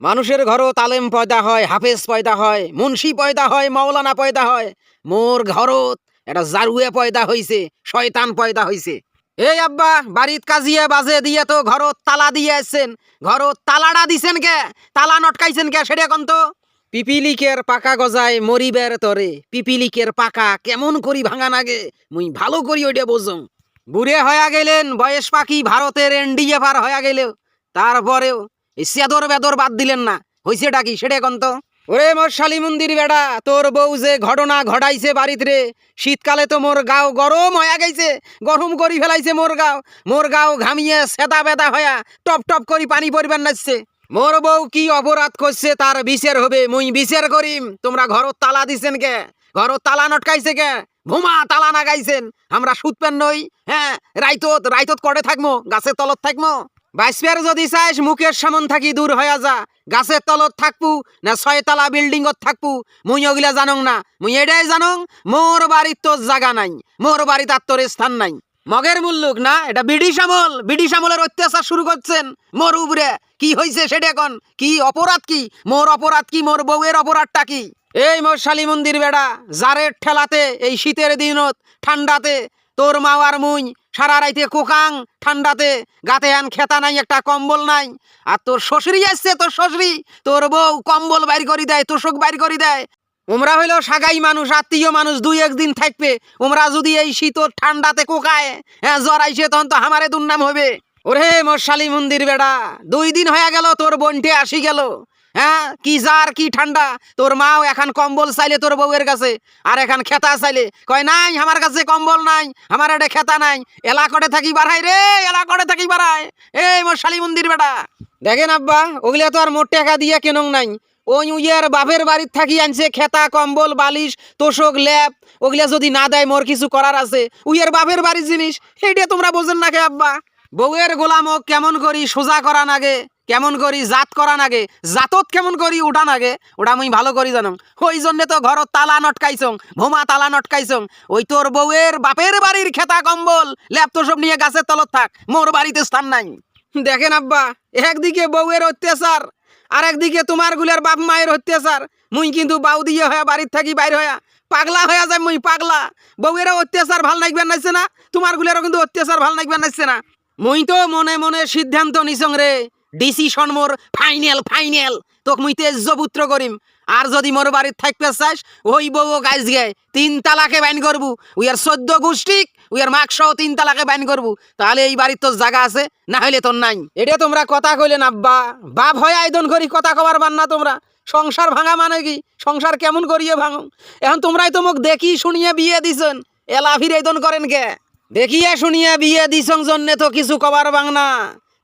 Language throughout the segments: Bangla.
মানুষের ঘরও তালেম পয়দা হয়, হাফেজ পয়দা হয়, মুন্সি পয়দা হয়, মাওলানা পয়দা হয়। মোর ঘরত এটা জারুয়ে পয়দা হইছে, শয়তান পয়দা হইছে। এই আব্বা, বাড়িত কাজিয়ে বাজে দিয়ে তো ঘরত তালা দিয়ে আসছেন ঘরত তালাডা দিছেন কে? তালা নটকাইছেন কে সেটা কোন তো? পিপিলিকের পাকা গজায় মরিবের তরে, পিপিলিকের পাকা কেমন করি ভাঙা নাগে, মুই ভালো করি ওইটা বুঝুম বুড়ে হয়ে গেলেন, বয়স পাখি ভারতের এনডিএ পার হয়ে গেলেও, তারপরেও সেদর বেদর বাদ দিলেন না। হইছেটা কি? সেটা কোন তো। ওরে মোর শালি মন্দির বেড়া, তোর বউ যে ঘটনা ঘটাইছে বাড়িতে রে, শীতকালে তো মোর গাও গরম হয়ে গেছে, গরম করি ফেলাইছে মোর গাও। মোর গাও ঘামিয়ে সেদা বেদা হয়া টপ টপ করি পানি পরিবার নাচছে। মোর বউ কি অপরাধ করছে তার বিচার হবে, মুই বিচার করিম। তোমরা ঘরত তালা দিছেন কে? ঘরত তালা নটকাইছে কে? ভুমা তালা না গাইছেন আমরা সুতপেন নই হ্যাঁ রাইতত রাইতত করে থাকমো, গাছের তলত থাকমো। বাইসপের যদি চাইস মুখের সামন থাকি দূর হয়ে যা। গাছের তলত থাকবু না ছয়তলা বিল্ডিংত থাকবু মুই ওগুলা জানং না। মুই এটাই জানং, মোর বাড়ির তোর জায়গা নাই। মোর বাড়িতে আর তোর স্থান নাই। মগের মুল্লুক না, এটা ব্রিটিশ আমল ব্রিটিশ আমলের অত্যাচার শুরু করছেন। মোর উপরে কি হয়েছে সেটা এখন কি অপরাধ কি? মোর অপরাধ কি? মোর বউয়ের অপরাধটা কি? এই মোর শালী মন্দির বেড়া জারের ঠেলাতে এই শীতের দিনত, ঠান্ডাতে তোর মাওয়ার মুই সারা রাইতে কোকাং, ঠান্ডাতে গাতে আন খেতা নাই, একটা কম্বল নাই। আর তোর শ্বশুরি আসছে, তোর শ্বশুরি তোর বউ কম্বল বাইর করে দেয়, তোষক বাইর করে দেয়। ওমরা হইল সাগাই মানুষ, আত্মীয় মানুষ, দুই একদিন থাকবে। ওমরা যদি এই শীতর ঠান্ডাতে কোকায় হ্যাঁ জ্বর আইসে তখন তো আমারে দুর্নাম হবে। ওরে মশালি মন্দির বেড়া, দুই দিন হয়ে গেল, তোর বোনটে আসি গেল। হ্যাঁ? কি জার কি ঠান্ডা? তোর মাও এখন কম্বল চাইলে তোর বউয়ের কাছে, আর এখন খেতা চাইলে। কয়, নাই, আমার কাছে কম্বল নাই, আমার এটা খেতা নাই। এলা করে থাকি বাড়াই রে, এলা করে থাকি বাড়াই এই মশালি মন্দির বেটা। দেখেন আব্বা, ওগুলা তো আর মোট টাকা দিয়ে কেন নাই। ওই উইয়ের বাপের বাড়ির থাকি আনছে খেতা, কম্বল, বালিশ, তোষক, ল্যাপ। ওগুলা যদি না দেয়, মোর কিছু করার আছে। উইয়ের বাপের বাড়ির জিনিস, সেইটা তোমরা বোঝেন না কে আব্বা? বউয়ের গোলামক কেমন করি সোজা করা নাগে, কেমন করি জাত করা নাগে, জাতত কেমন করি উঠা নাগে, ওটা মুই ভালো করি জানো। ওই জন্যে তো ঘরত তালা নটকাইছং, ভোমা তালা নটকাইছং। ওই তোর বউয়ের বাপের বাড়ির খেতা কম্বল, ল্যাপ তো সব নিয়ে গাছের তলত থাক, মোর বাড়িতে স্থান নাই। দেখেন আব্বা, একদিকে বউয়ের অত্যাচার আর একদিকে তোমারগুলার বাপ মায়ের অত্যাচার। মুই কিন্তু বাউ দিয়ে হয়ে বাড়ির থাকি বাইর হয়া, পাগলা হয়ে যায় মুই পাগলা। বউয়েরও অত্যাচার ভালো নাইবেন নাইছে না, তোমার গুলারও কিন্তু অত্যাচার ভালো নাইবেন নাইছে না। মুই তো মনে মনে সিদ্ধান্ত নিছং রে। ডিসিশন মোর ফাইনাল ফাইনাল তোক মুই তেজপুত্র করিম আর যদি মোর বাড়ির থাকতে চাস ওই বউ গাইজ গে। তিন তালাকে বাইন করবু উইয়ার চোদ্দ গোষ্ঠীক উইয়ার মাক সহ তিন তালাকে বাইন করবু তাহলে এই বাড়ির তোর জায়গা আছে না হইলে তোর নাই। এটা তোমরা কথা কইলেন আব্বা বাপ হয় আয়দন করি কথা কবার পান না তোমরা। সংসার ভাঙা মানে কি? সংসার কেমন করিয়ে ভাঙো? এখন তোমরাই তো দেখি শুনিয়ে বিয়ে দিছেন। এলা ফিরাইদন করেন কে দেখিয়ে শুনিয়া বিয়ে দিছং জন্যে তো কিছু কবার বাং না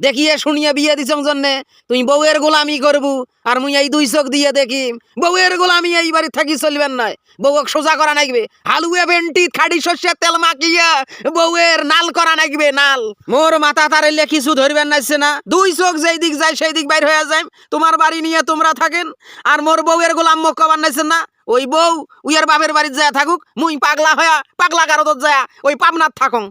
দেখিয়ে শুনিয়ে বিয়ে দিছং জন্যে। তুই বউয়ের গোলামি করবু, আর মুই এই দুই চোখ দিয়ে দেখিম বউয়ের গোলামি এই বাড়ি থাকি চলবেন নাই। বউক সোজা করা নাগবে। হালুয়ে ভেন্টি, খাড়ি শস্যের তেল মাখিয়া বউয়ের নাল করা নাগবে, নাল। মোর মাথা তারাইলে কিছু ধরবেন নাইছে না দুই চোখ যেই দিক যায় সেই দিক বাইর হয়ে যায় তোমার বাড়ি নিয়ে তোমরা থাকেন, আর মোর বউয়ের গোলাম মুখ কবার নাইছেন না ওই বউ, উইয়ার বাপের বাড়িতে যায় থাকুক, মুই পাগলা হয়া পাগলা গারদত যায় ওই পাবনাথ থাকুন